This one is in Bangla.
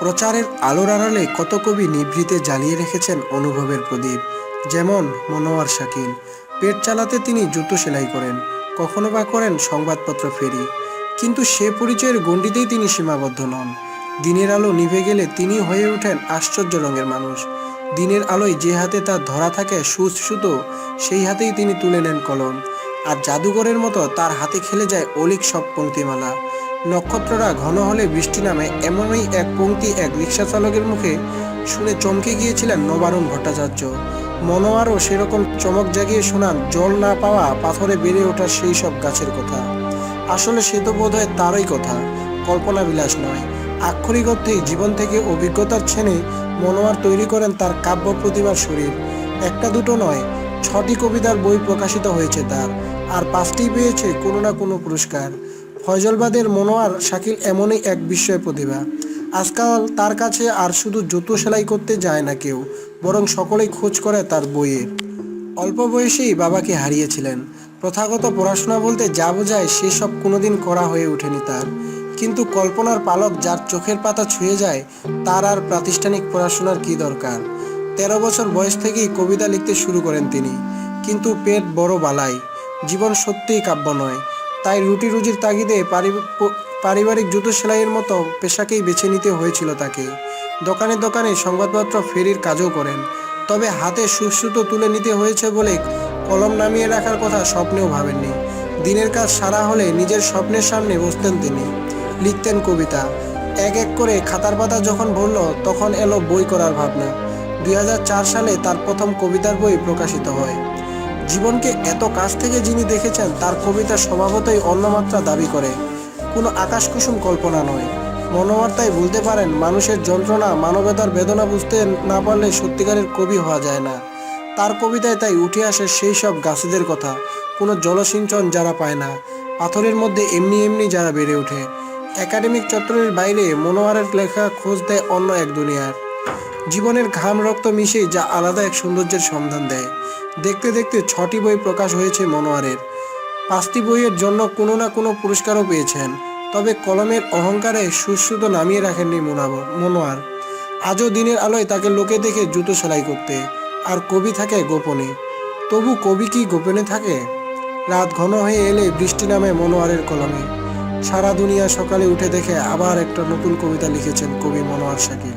প্রচারের আলোর আড়ালে কত কবি নিভৃতে জ্বালিয়ে রেখেছেন অনুভবের প্রদীপ, যেমন মনোয়ার শাকিল। পেট চালাতে তিনি জুতো সেলাই করেন, কখনো বা করেন সংবাদপত্র ফেরি। কিন্তু সে পরিচয়ের গণ্ডিতেই তিনি সীমাবদ্ধ নন। দিনের আলো নিভে গেলে তিনি হয়ে ওঠেন আশ্চর্য রঙের মানুষ। দিনের আলোয় যে হাতে তার ধরা থাকে সুচ সুতো সেই হাতেই তিনি তুলে নেন কলম। আর জাদুঘরের মতো তার হাতে খেলে যায় অলিক সব পঙ্ক্তিমালা। নক্ষত্ররা ঘন হলে বৃষ্টি নামে এমনই এক পঙ্ক্তি এক রিক্সা চালকের মুখে শুনে চমকে গিয়েছিলেন নবারুণ ভট্টাচার্য। মনোয়ারও সেরকম চমক জাগিয়ে শোনান, জল না পাওয়া পাথরে বেড়ে ওঠা সেই সব গাছের কথা। আসলে সে তো বোধ হয় তারই কথা কল্পনা বিলাস নয়। আক্ষরিক অর্থেই জীবন থেকে অভিজ্ঞতার ছেনে মনোয়ার তৈরি করেন তার কাব্য প্রতিভার শরীর। একটা দুটো নয়, ছটি কবিতার বই প্রকাশিত হয়েছে তার, আর পাঁচটি পেয়েছে কোনো না কোনো পুরস্কার। ফয়জলবাদের মনোয়ার শাকিল এমনই এক বিস্ময় প্রতিভা। আজকাল তার কাছে আর শুধু জুতো সেলাই করতে যায় না কেউ, বরং সকলেই খোঁজ করে তার বইয়ের অল্প বয়সেই বাবাকে হারিয়েছিলেন। প্রথাগত পড়াশোনা বলতে যা বোঝায় সেসব কোনোদিন করা হয়ে ওঠেনি তার। কিন্তু কল্পনার পালক যার চোখের পাতা ছুঁয়ে যায়, তার আর প্রাতিষ্ঠানিক পড়াশোনার কি দরকার? তেরো বছর বয়স থেকেই কবিতা লিখতে শুরু করেন তিনি। কিন্তু পেট বড় বালাই। জীবন সত্যিই কাব্য নয়। তাই রুটি রুজির তাগিদে পারিবারিক জুতো সেলাইয়ের মতো পেশাকেই বেছে নিতে হয়েছিল তাকে। দোকানে দোকানে সংবাদপত্র ফেরির কাজও করেন। তবে হাতে সুশ্রুত তুলে নিতে হয়েছে বলে কলম নামিয়ে রাখার কথা স্বপ্নেও ভাবেননি। দিনের কাজ সারা হলে নিজের স্বপ্নের সামনে বসতেন তিনি। লিখতেন কবিতা। এক এক করে খাতার পাতা যখন ভরল, তখন এলো বই করার ভাবনা। দুই হাজার চার সালে তার প্রথম কবিতার বই প্রকাশিত হয়। জীবনকে এত কাছ থেকে যিনি দেখেছেন, তার কবিতা স্বভাবতই অন্যমাত্রা দাবি করে। কোনো আকাশ কুসুম কল্পনা নয়। মনোয়ার তাই বলতে পারেন, মানুষের যন্ত্রণা, মানবতার বেদনা বুঝতে না পারলে সত্যিকারের কবি হওয়া যায় না। তার কবিতায় তাই উঠে আসে সেই সব গাছেদের কথা। কোনো জলসিঞ্চন যারা পায় না, পাথরের মধ্যে এমনি এমনি যারা বেড়ে ওঠে। একাডেমিক চত্বরের বাইরে মনোয়ারের লেখা খোঁজ দেয় অন্য এক দুনিয়ার। জীবনের ঘাম রক্ত মিশে যা আলাদা এক সৌন্দর্যের সন্ধান দেয়। দেখতে দেখতে ছটি বই প্রকাশ হয়েছে মনোয়ারের। পাঁচটি বইয়ের জন্য কোনো না কোনো পুরস্কারও পেয়েছেন, তবে কলমের অহংকারে সুশ্রুত নামিয়ে রাখেননি মনোয়ার। আজও দিনের আলোয় তাকে লোকে দেখে জুতো সেলাই করতে, আর কবি থাকে গোপনে। তবু কবি কি গোপনে থাকে? রাত ঘন হয়ে এলে বৃষ্টি নামে মনোয়ারের কলমে। সারা দুনিয়া সকালে উঠে দেখে আবার একটা নতুন কবিতা লিখেছেন কবি মনোয়ার শাকিল।